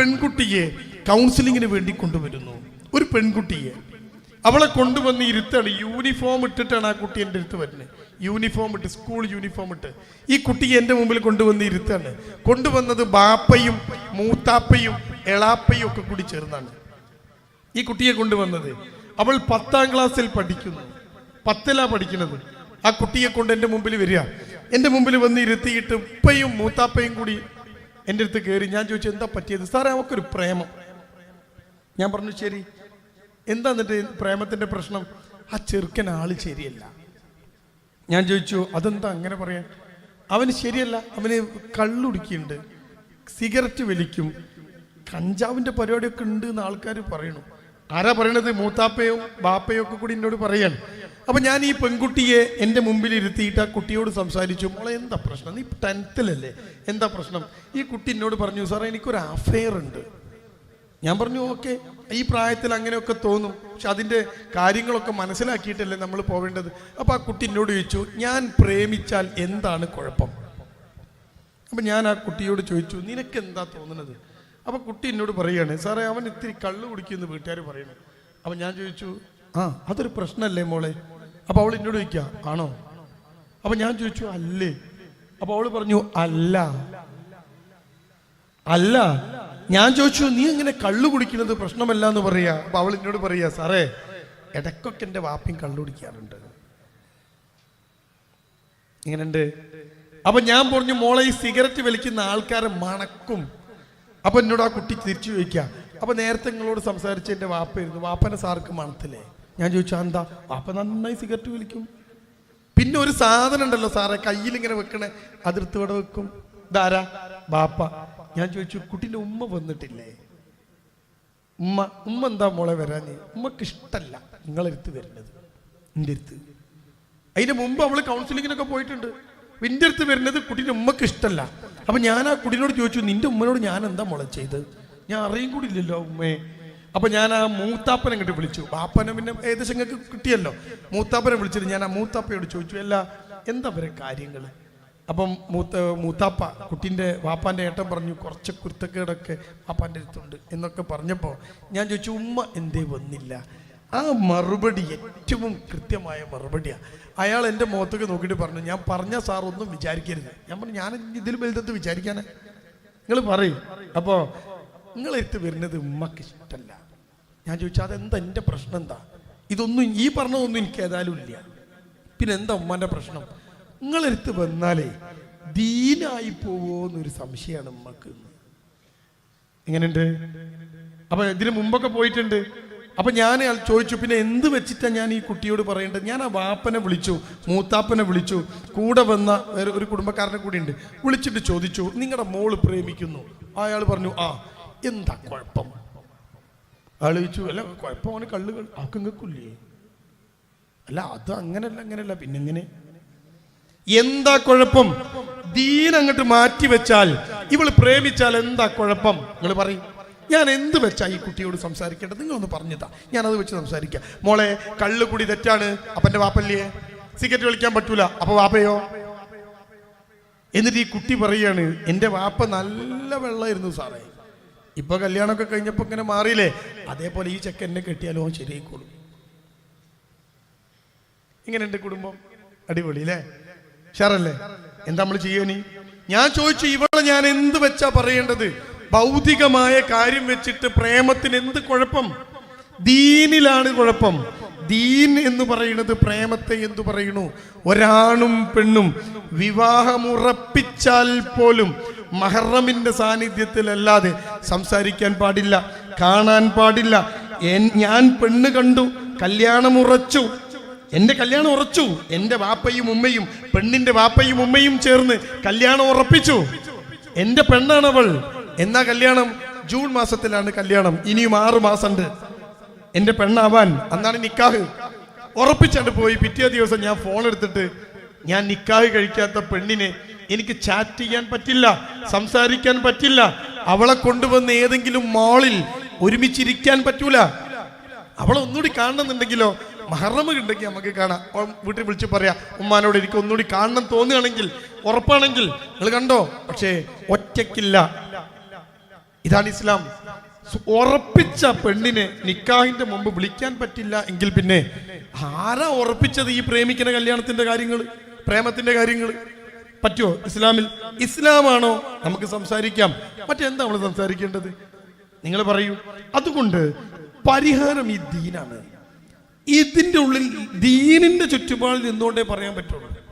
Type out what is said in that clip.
പെൺകുട്ടിയെ കൗൺസിലിങ്ങിന് വേണ്ടി കൊണ്ടുവരുന്നു. ഒരു പെൺകുട്ടിയെ. അവളെ കൊണ്ടുവന്ന് ഇരുത്താണ്. യൂണിഫോം ഇട്ടിട്ടാണ് ആ കുട്ടി എന്റെ അടുത്ത് വരുന്നത് യൂണിഫോം ഇട്ട് സ്കൂൾ യൂണിഫോം ഇട്ട്. ഈ കുട്ടിയെ എന്റെ മുമ്പിൽ കൊണ്ടുവന്ന് ഇരുത്താണ്. കൊണ്ടുവന്നത് ബാപ്പയും മൂത്താപ്പയും എളാപ്പയും ഒക്കെ കൂടി ചേർന്നാണ്. ഈ കുട്ടിയെ കൊണ്ടുവന്നത്. അവൾ പത്താം ക്ലാസ്സിൽ പഠിക്കുന്നു. പത്തിലാ പഠിക്കുന്നത്. ആ കുട്ടിയെ കൊണ്ട് എന്റെ മുമ്പിൽ വരിക. എന്റെ മുമ്പിൽ വന്ന് ഇരുത്തിയിട്ട് ഉപ്പയും മൂത്താപ്പയും കൂടി എന്റെ അടുത്ത് കയറി ഞാൻ ചോദിച്ചു എന്താ പറ്റിയത്? സാറേ അവക്കൊരു പ്രേമം. ഞാൻ പറഞ്ഞു ശരി. എന്താ എന്നിട്ട് പ്രേമത്തിന്റെ പ്രശ്നം? ആ ചെറുക്കൻ ആൾ ശരിയല്ല. ഞാൻ ചോദിച്ചു അതെന്താ അങ്ങനെ പറയാൻ? അവന് ശരിയല്ല അവന് കള്ളുടിക്കുന്നുണ്ട് സിഗരറ്റ് വലിക്കും കഞ്ചാവിന്റെ പരിപാടിയൊക്കെ ഉണ്ട് എന്ന് ആൾക്കാർ പറയണു. ആരാ പറയണത് മൂത്താപ്പയും ബാപ്പയും ഒക്കെ കൂടി എന്നോട് പറയാണ് അപ്പൊ ഞാൻ ഈ പെൺകുട്ടിയെ എന്റെ മുമ്പിൽ ഇരുത്തിയിട്ട് ആ കുട്ടിയോട് സംസാരിച്ചു. മോളെ എന്താ പ്രശ്നം? നീ ടെൻത്തിലല്ലേ? എന്താ പ്രശ്നം? ഈ കുട്ടി എന്നോട് പറഞ്ഞു സാറേ എനിക്കൊരു അഫെയർ ഉണ്ട്. ഞാൻ പറഞ്ഞു ഓക്കെ. ഈ പ്രായത്തിൽ അങ്ങനെയൊക്കെ തോന്നും. പക്ഷെ അതിന്റെ കാര്യങ്ങളൊക്കെ മനസ്സിലാക്കിയിട്ടല്ലേ നമ്മൾ പോവേണ്ടത്. അപ്പോൾ ആ കുട്ടി എന്നോട് ചോദിച്ചു ഞാൻ പ്രേമിച്ചാൽ എന്താണ് കുഴപ്പം? അപ്പം ഞാൻ ആ കുട്ടിയോട് ചോദിച്ചു നിനക്ക് എന്താ തോന്നുന്നത് അപ്പോൾ കുട്ടി എന്നോട് പറയാണ് സാറേ അവൻ ഇത്തിരി കള്ളു കുടിക്കുമെന്ന് വീട്ടുകാർ പറയുന്നു. അപ്പം ഞാൻ ചോദിച്ചു ആ അതൊരു പ്രശ്നമല്ലേ മോളെ? അപ്പോൾ അവൾ എന്നോട് ചോദിക്കുക ആണോ? അപ്പം ഞാൻ ചോദിച്ചു അല്ലേ. അപ്പോൾ അവൾ പറഞ്ഞു അല്ല. അല്ല? ഞാൻ ചോദിച്ചു നീ ഇങ്ങനെ കള്ളു കുടിക്കുന്നത്? പ്രശ്നമല്ല എന്ന് പറയാ. അപ്പൊ അവൾ എന്നോട് പറയാ സാറേ ഇടക്കൊക്കെ എന്റെ വാപ്പയും കള്ളു കുടിക്കാറുണ്ട്. ഇങ്ങനെയുണ്ട് അപ്പൊ ഞാൻ പറഞ്ഞു മോളെ ഈ സിഗരറ്റ് വലിക്കുന്ന ആൾക്കാരെ മണക്കും. അപ്പൊ എന്നോട് ആ കുട്ടി തിരിച്ചു ചോദിക്കുക അപ്പൊ നേരത്തെ നിങ്ങളോട് സംസാരിച്ച എന്റെ വാപ്പയായിരുന്നു. വാപ്പനെ സാർക്ക് മണത്തില്ലേ? ഞാൻ ചോദിച്ചാ "ആ, എന്താ? വാപ്പ നന്നായി സിഗരറ്റ് വലിക്കും. പിന്നെ ഒരു സാധനം ഉണ്ടല്ലോ സാറെ കയ്യിൽ ഇങ്ങനെ വെക്കണേ അതിർത്ത് ഇവിടെ വെക്കും. ഇതാരാ? ബാപ്പ ഞാൻ ചോദിച്ചു കുട്ടീന്റെ ഉമ്മ വന്നിട്ടില്ലേ? ഉമ്മ ഉമ്മ എന്താ മോളെ വരാൻ ഉമ്മക്ക് ഇഷ്ടല്ല നിങ്ങളെടുത്ത് വരുന്നത്. എന്റെ അടുത്ത്. അതിന്റെ മുമ്പ് അവൾ കൗൺസിലിങ്ങിനൊക്കെ പോയിട്ടുണ്ട്. എന്റെ അടുത്ത് വരുന്നത് കുട്ടീന്റെ ഉമ്മക്ക് ഇഷ്ടല്ല. അപ്പൊ ഞാൻ ആ കുടിനോട് ചോദിച്ചു നിന്റെ ഉമ്മനോട് ഞാൻ എന്താ മോളെ ചെയ്ത്? ഞാൻ അറിയും കൂടിയില്ലല്ലോ ഉമ്മേ. അപ്പൊ ഞാൻ ആ മൂത്താപ്പനെ അങ്ങോട്ട് വിളിച്ചു. ബാപ്പനെ പിന്നെ ഏകദേശം ഞങ്ങൾക്ക് കിട്ടിയല്ലോ. മൂത്താപ്പനെ വിളിച്ചിട്ട് ഞാൻ ആ മൂത്താപ്പയോട് ചോദിച്ചു അല്ല എന്താ വരെ കാര്യങ്ങൾ അപ്പം മൂത്ത മൂത്താപ്പ കുട്ടീന്റെ വാപ്പാന്റെ ഏട്ടൻ പറഞ്ഞു കുറച്ച് കുരുത്തക്കേടൊക്കെ വാപ്പാന്റെ അടുത്തുണ്ട് എന്നൊക്കെ പറഞ്ഞപ്പോൾ ഞാൻ ചോദിച്ചു ഉമ്മ എന്തേ വന്നില്ല? ആ മറുപടി ഏറ്റവും കൃത്യമായ മറുപടിയാണ് അയാൾ എന്റെ മുഖത്തൊക്കെ നോക്കിയിട്ട് പറഞ്ഞു ഞാൻ പറഞ്ഞ സാർ ഒന്നും വിചാരിക്കരുത്. ഞാൻ പറഞ്ഞു ഞാൻ ഇതിൽ വലുതെന്ന് വിചാരിക്കാനേ? നിങ്ങൾ പറയും. അപ്പോൾ നിങ്ങളെടുത്ത് വരുന്നത് ഉമ്മക്ക് ഇഷ്ടമല്ല ഞാൻ ചോദിച്ചാൽ അതെന്താ? എന്റെ പ്രശ്നം എന്താ? ഇതൊന്നും ഈ പറഞ്ഞതൊന്നും എനിക്ക് ഏതായാലും ഇല്ല. പിന്നെ എന്താ ഉമ്മാന്റെ പ്രശ്നം? നിങ്ങളെടുത്ത് വന്നാലേ ദീനായി പോവോ എന്നൊരു സംശയമാണ് ഉമ്മക്ക് എങ്ങനെയുണ്ട്? അപ്പൊ ഇതിന് മുമ്പൊക്കെ പോയിട്ടുണ്ട്. അപ്പൊ ഞാൻ ചോദിച്ചു പിന്നെ എന്ത് വെച്ചിട്ടാണ് ഞാൻ ഈ കുട്ടിയോട് പറയേണ്ടത്? ഞാൻ ആ വാപ്പനെ വിളിച്ചു മൂത്താപ്പനെ വിളിച്ചു. കൂടെ വന്ന വേറെ ഒരു കുടുംബക്കാരനെ കൂടി ഉണ്ട്. വിളിച്ചിട്ട് ചോദിച്ചു നിങ്ങളുടെ മോൾ പ്രേമിക്കുന്നു. അയാൾ പറഞ്ഞു ആ എന്താ കുഴപ്പം? അയാൾ ചോദിച്ചു അല്ല കുഴപ്പമാണ് കള്ളുകൾ ആക്കങ്ങൾക്കില്ലേ? അല്ല അത് അങ്ങനല്ല അങ്ങനല്ല പിന്നെങ്ങനെ? എന്താ കുഴപ്പം? ദീൻ അങ്ങോട്ട് മാറ്റി വെച്ചാൽ ഇവൾ പ്രേമിച്ചാൽ എന്താ കുഴപ്പം? നിങ്ങൾ പറയും. ഞാൻ എന്ത് വെച്ചാ ഈ കുട്ടിയോട് സംസാരിക്കേണ്ടത്? നിങ്ങളൊന്ന് പറഞ്ഞതാ. ഞാൻ അത് വെച്ച് സംസാരിക്കാം. മോളെ കള്ള് കുടി തെറ്റാണ്. അപ്പന്റെ വാപ്പല്ലേ സിഗരറ്റ് വലിക്കാൻ പറ്റൂല. അപ്പൊ വാപ്പയോ? എന്നിട്ട് ഈ കുട്ടി പറയാണ് എന്റെ വാപ്പ നല്ല വെള്ളമായിരുന്നു സാറേ. ഇപ്പൊ കല്യാണമൊക്കെ കഴിഞ്ഞപ്പോ ഇങ്ങനെ മാറിയില്ലേ? അതേപോലെ ഈ ചെക്കൻ എന്നെ കെട്ടിയാലോ ശരിയായിക്കോളൂ. ഇങ്ങനെ എന്റെ കുടുംബം. അടിപൊളി അല്ലേ? ഷാറല്ലേ എന്താ നമ്മൾ ചെയ്യാനി ഞാൻ ചോദിച്ചു ഇവളെ ഞാൻ എന്ത് വെച്ചാ പറയേണ്ടത്? ഭൗതികമായ കാര്യം വെച്ചിട്ട് പ്രേമത്തിന് എന്ത് കുഴപ്പം? ദീനിലാണ് കുഴപ്പം. ദീൻ എന്ന് പറയുന്നത് പ്രേമത്തെ എന്തു പറയുന്നു? ഒരാണും പെണ്ണും വിവാഹമുറപ്പിച്ചാൽ പോലും മഹറമിന്റെ സാന്നിധ്യത്തിലല്ലാതെ സംസാരിക്കാൻ പാടില്ല കാണാൻ പാടില്ല. ഞാൻ പെണ്ണ് കണ്ടു കല്യാണം ഉറച്ചു. എന്റെ കല്യാണം ഉറച്ചു. എന്റെ വാപ്പയും ഉമ്മയും പെണ്ണിന്റെ വാപ്പയും ഉമ്മയും ചേർന്ന് കല്യാണം ഉറപ്പിച്ചു. എന്റെ പെണ്ണാണ് അവൾ എന്നാ കല്യാണം? ജൂൺ മാസത്തിലാണ് കല്യാണം. ഇനിയും ആറ് മാസമുണ്ട്. എന്റെ പെണ്ണാവാൻ അന്നാണ് നിക്കാഹ്. ഉറപ്പിച്ചാണ്ട് പോയി. പിറ്റേ ദിവസം ഞാൻ ഫോൺ എടുത്തിട്ട് ഞാൻ നിക്കാഹ് കഴിക്കാത്ത പെണ്ണിനെ എനിക്ക് ചാറ്റ് ചെയ്യാൻ പറ്റില്ല സംസാരിക്കാൻ പറ്റില്ല. അവളെ കൊണ്ടുവന്ന് ഏതെങ്കിലും മാളിൽ ഒരുമിച്ചിരിക്കാൻ പറ്റൂല. അവളെ ഒന്നുകൂടി കാണണമെന്നുണ്ടെങ്കിലോ മഹറമ ഉണ്ടെങ്കിൽ നമുക്ക് കാണാം. വീട്ടിൽ വിളിച്ച് പറയാ ഉമ്മാനോട് എനിക്ക് ഒന്നുകൂടി കാണണം തോന്നുകയാണെങ്കിൽ ഉറപ്പാണെങ്കിൽ. നിങ്ങൾ കണ്ടോ? പക്ഷേ ഒറ്റയ്ക്കില്ല. ഇതാണ് ഇസ്ലാം. ഉറപ്പിച്ച പെണ്ണിനെ നിക്കാഹിന്റെ മുമ്പ് വിളിക്കാൻ പറ്റില്ല എങ്കിൽ പിന്നെ ആരാ ഉറപ്പിച്ചത് ഈ പ്രേമിക്കുന്ന കല്യാണത്തിന്റെ കാര്യങ്ങൾ പ്രേമത്തിന്റെ കാര്യങ്ങൾ പറ്റുമോ ഇസ്ലാമിൽ? ഇസ്ലാമാണോ? നമുക്ക് സംസാരിക്കാം. മറ്റെന്താ നമ്മൾ സംസാരിക്കേണ്ടത്? നിങ്ങൾ പറയൂ. അതുകൊണ്ട് പരിഹാരം ഈ ദീനാണ്. ഇതിന്റെ ഉള്ളിൽ ദീനിന്റെ ചുറ്റുപാടിൽ നിന്നുകൊണ്ടേ പറയാൻ പറ്റുള്ളൂ.